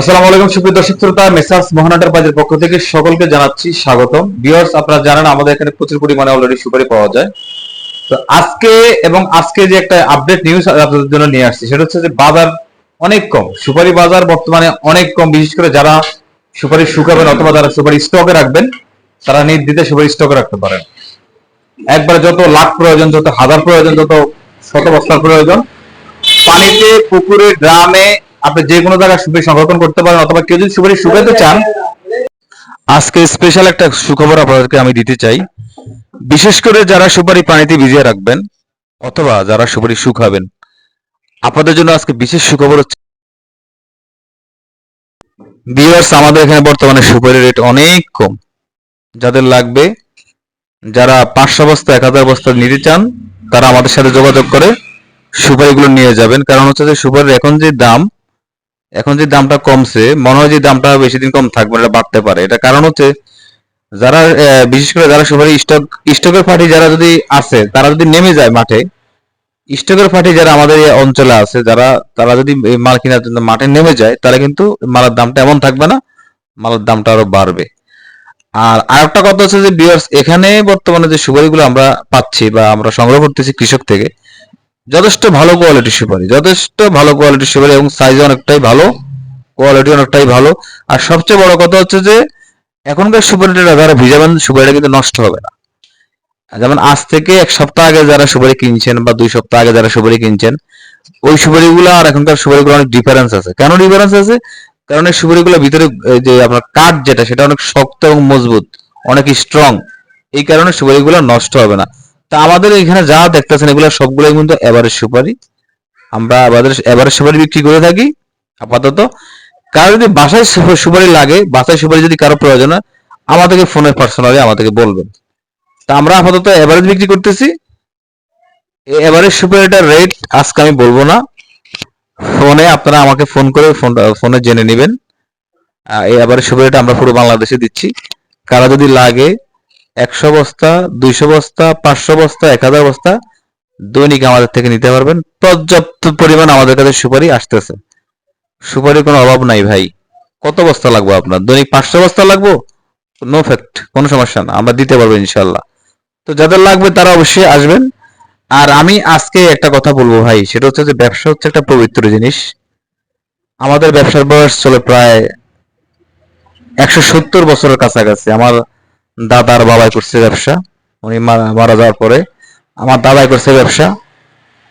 আসসালামু আলাইকুম, সুপ্রিয় দর্শক শ্রোতা, মেসার্স মহানাটার বাজার পক্ষ থেকে সকলকে জানাচ্ছি স্বাগতম। ভিউয়ার্স আপনারা জানেন, আমাদের এখানে প্রচুর পরিমাণে অলরেডি সুপারি পাওয়া যায়। তো আজকে এবং আজকে যে একটা আপডেট নিউজ আপনাদের জন্য নিয়ে আসছি, সেটা হচ্ছে যে বাজার অনেক কম, সুপারি বাজার বর্তমানে অনেক কম, বিশেষ করে যারা সুপারি শুকাবেন অথবা যারা সুপারি স্টকে রাখবেন, তারা নির্দ্বিধে সুপারি স্টকে রাখতে পারেন। একবারে যত লাখ প্রয়োজন, যত হাজার প্রয়োজন, যত শত বস্তার প্রয়োজন, পানিতে, পুকুরে ড্রামে আপনি যে কোনো জায়গায় সুপারি সংরক্ষণ করতে পারেন, অথবা কেউ যদি সুপারি শুকাতে চান, আজকে স্পেশাল একটা সুখবর আপনাদেরকে আমি দিতে চাই। বিশেষ করে যারা সুপারি পানিতে ভিজিয়ে রাখবেন, অথবা যারা সুপারি শুকাবেন, আপনাদের জন্য আজকে বিশেষ সুখবর হচ্ছে ভিউয়ার্স আমাদের এখানে বর্তমানে সুপারি রেট অনেক কম। যাদের লাগবে, যারা পাঁচশো বস্তা, এক হাজার বস্তা নিতে চান, তারা আমাদের সাথে যোগাযোগ করে সুপারিগুলো নিয়ে যাবেন। কারণ হচ্ছে যে সুপারির এখন যে দাম এখন যে দামটা কমছে, মনে হয় যে দামটা বেশি দিন কম থাকবে এটা বাড়তে পারে। এটা কারণ হচ্ছে, যারা বিশেষ করে যারা সুপারি স্টক, স্টকের পার্টি যারা যদি আছে, তারা যদি নেমে যায় মাঠে, স্টকের পার্টি যারা আমাদের এই অঞ্চলে আছে, যারা, তারা যদি মাল কেনার জন্য মাঠে নেমে যায়, তাহলে কিন্তু মালের দামটা এমন থাকবে না, মালের দামটা আরও বাড়বে। আর আরেকটা কথা হচ্ছে যে বিয়ার্স এখানে বর্তমানে যে সুপারিগুলো আমরা পাচ্ছি বা আমরা সংগ্রহ করতেছি কৃষক থেকে যথেষ্ট ভালো কোয়ালিটির সুপারি যথেষ্ট ভালো কোয়ালিটির সুপারি এবং সাইজ অনেকটাই ভালো কোয়ালিটি অনেকটাই ভালো। আর সবচেয়ে বড় কথা হচ্ছে যে, এখনকার সুপারিটা যারা ভিজাবেন সুপারিটা কিন্তু নষ্ট হবে না। যেমন আজ থেকে এক সপ্তাহ আগে যারা সুপারি কিনছেন বা দুই সপ্তাহ আগে যারা সুপারি কিনছেন, ওই সুপারিগুলো আর এখনকার সুপারিগুলো অনেক ডিফারেন্স আছে। কেন ডিফারেন্স আছে? কারণ এই সুপারিগুলো ভিতরে যে আপনার কাঠ যেটা, সেটা অনেক শক্ত এবং মজবুত, অনেক স্ট্রং এই কারণে সুপারিগুলো নষ্ট হবে না। তা আমাদের এখানে যা দেখতেছেন এগুলো সবগুলোই কিন্তু এভারেজ সুপারি। আমরা এভারেজ এভারেজ সুপারি বিক্রি করে থাকি, আপাতত। কারও যদি বাসায় সুপারি লাগে, বাসায় সুপারি যদি কারও প্রয়োজন হয়, আমাদেরকে ফোনে পার্সোনালি আমাদেরকে বলবেন। তা আমরা আপাতত এভারেজ বিক্রি করতেছি। এভারেজ সুপারিটার রেট আজকে আমি বলব না। ফোনে আপনারা আমাকে ফোন করে ফোন ফোনে জেনে নেবেন। এই এভারেজ সুপারিটা আমরা পুরো বাংলাদেশে দিচ্ছি। কারা যদি লাগে একশো বস্তা, দুইশো বস্তা, পাঁচশো বস্তা, এক হাজার বস্তা দৈনিক আমাদের থেকে নিতে পারবেন। পর্যাপ্ত পরিমাণ আমাদের কাছে সুপারি আসতেছে। সুপারির কোনো অভাব নাই ভাই। কত বস্তা লাগবে আপনার? দৈনিক পাঁচশো বস্তা লাগবো? নো ফ্যাক্ট কোনো সমস্যা না। আমরা দিতে পারব ইনশাল্লাহ তো যাদের লাগবে তারা অবশ্যই আসবেন। আর আমি আজকে একটা কথা বলব ভাই, সেটা হচ্ছে যে ব্যবসা হচ্ছে একটা পবিত্র জিনিস। আমাদের ব্যবসার বয়স চলে প্রায় একশো সত্তর বছরের কাছাকাছি। আমার দাদার বাবাই করছে ব্যবসা। উনি মারা যাওয়ার পরে আমার দাদাই করছে ব্যবসা।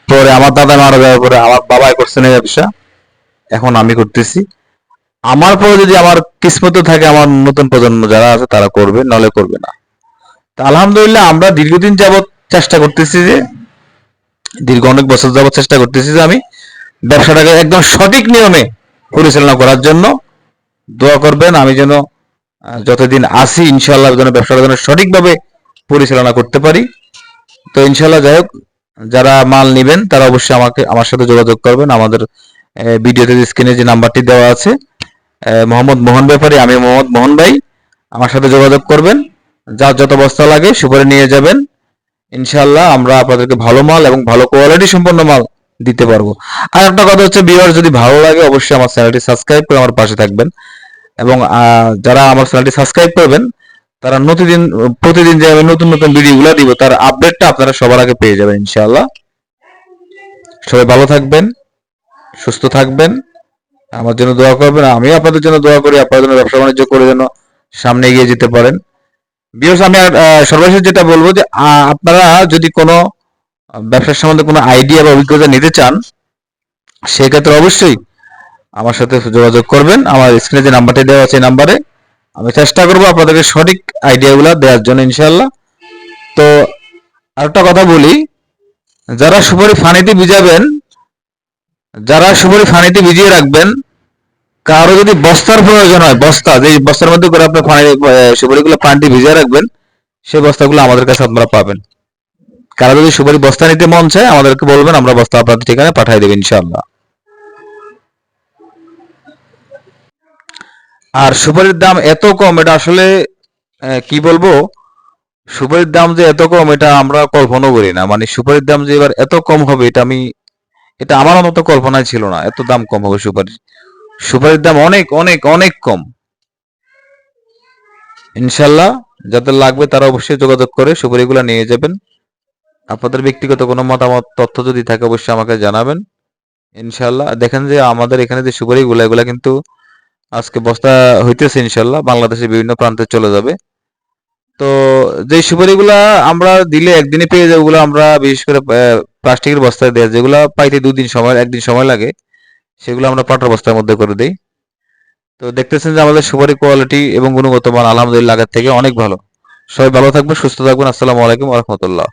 পরে আমার দাদা মারা যাওয়ার পরে আমার বাবাই করছেন এই ব্যবসা। এখন আমি করতেছি। আমার পরে যদি আমার কিসমত থাকে আমার নতুন প্রজন্ম যারা আছে তারা করবে নলে করবে না। তা আলহামদুলিল্লাহ আমরা দীর্ঘদিন যাবৎ চেষ্টা করতেছি যে, দীর্ঘ অনেক বছর যাবত চেষ্টা করতেছি যে আমি ব্যবসাটাকে একদম সঠিক নিয়মে পরিচালনা করার জন্য দোয়া করবেন। আমি যেন যতদিন আসি ইনশাল্লাহ যেন ব্যবসাটা যেন সঠিকভাবে পরিচালনা করতে পারি। তো ইনশাল্লাহ যাই হোক, যারা মাল নেবেন, তারা অবশ্যই আমাকে, আমার সাথে যোগাযোগ করবেন। আমাদের ভিডিওতে স্ক্রিনে যে নাম্বারটি দেওয়া আছে মোহাম্মদ মোহন ব্যাপারী, আমি মোহাম্মদ মোহন ভাই, আমার সাথে যোগাযোগ করবেন। যার যত বস্তা লাগে সুপারে নিয়ে যাবেন। ইনশাল্লাহ আমরা আপনাদেরকে ভালো মাল এবং ভালো কোয়ালিটি সম্পন্ন মাল দিতে পারব। আর একটা কথা হচ্ছে বিয়ার যদি ভালো লাগে, অবশ্যই আমার চ্যানেলটি সাবস্ক্রাইব করে আমার পাশে থাকবেন। এবং যারা আমার চ্যানেলটি সাবস্ক্রাইব করবেন, তারা প্রতিদিন প্রতিদিন যে আমি নতুন নতুন ভিডিওগুলো দিব, তার আপডেটটা আপনারা সবার আগে পেয়ে যাবেন, ইনশাআল্লাহ। সবাই ভালো থাকবেন, সুস্থ থাকবেন, আমার জন্য দোয়া করবেন আমি আপনাদের জন্য দোয়া করি আপনাদের জন্য ব্যবসা বাণিজ্য করে যেন সামনে এগিয়ে যেতে পারেন। বিয়স আমি সর্বশেষ যেটা বলব যে আপনারা যদি কোনো ব্যবসার সম্বন্ধে কোনো আইডিয়া বা অভিজ্ঞতা নিতে চান, সেক্ষেত্রে অবশ্যই আমার সাথে যোগাযোগ করবেন। আমার স্ক্রিনে যে নাম্বারটি দেওয়া আছে এই নাম্বারে আমি চেষ্টা করব আপনাদেরকে সঠিক আইডিয়াগুলো দেওয়ার জন্য ইনশাল্লাহ তো আরেকটা কথা বলি, যারা সুপারি ফানিতে ভিজাবেন, যারা সুপারি ফানিতে ভিজিয়ে রাখবেন, কারও যদি বস্তার প্রয়োজন হয়, বস্তা যে বস্তার মধ্যে করে আপনি ফানি সুপারিগুলো পানিতে ভিজিয়ে রাখবেন, সেই বস্তাগুলো আমাদের কাছে আপনারা পাবেন। কারও যদি সুপারি বস্তা নিতে মন চায়, আমাদেরকে বলবেন, আমরা বস্তা আপনাদের ঠিকানায় পাঠিয়ে দেবো ইনশাল্লাহ আর সুপারির দাম এত কম, এটা আসলে কি বলব? সুপারির দাম যে এত কম, এটা আমরা কল্পনা করি না। মানে সুপারির দাম যে এবার এত কম হবে, এটা আমি, এটা আমার মতো কল্পনায় ছিল না, এত দাম কম হবে সুপারির। সুপারির দাম অনেক অনেক অনেক কম। ইনশাল্লাহ, যাদের লাগবে তারা অবশ্যই যোগাযোগ করে সুপারিগুলো নিয়ে যাবেন। আপনাদের ব্যক্তিগত কোনো মতামত, তথ্য যদি থাকে, অবশ্যই আমাকে জানাবেন। ইনশাল্লাহ, দেখেন যে আমাদের এখানে যে সুপারিগুলো, এগুলা কিন্তু আজকে বস্তা হইতেছে ইনশাল্লাহ, বাংলাদেশের বিভিন্ন প্রান্তে চলে যাবে। তো যে সুপারিগুলা আমরা দিলে একদিনে পেয়ে যাব ওগুলো আমরা বিশেষ করে প্লাস্টিকের বস্তায় দেয়, যেগুলো পাইতে দুদিন সময়, একদিন সময় লাগে, সেগুলো আমরা পাটার বস্তার মধ্যে করে দিই। তো দেখতেছেন যে আমাদের সুপারি কোয়ালিটি এবং গুণগত মান আলহামদুলিল্লাহ আগের থেকে অনেক ভালো। সবাই ভালো থাকবেন, সুস্থ থাকবেন। আসসালামু আলাইকুম রহমতুল্লাহ।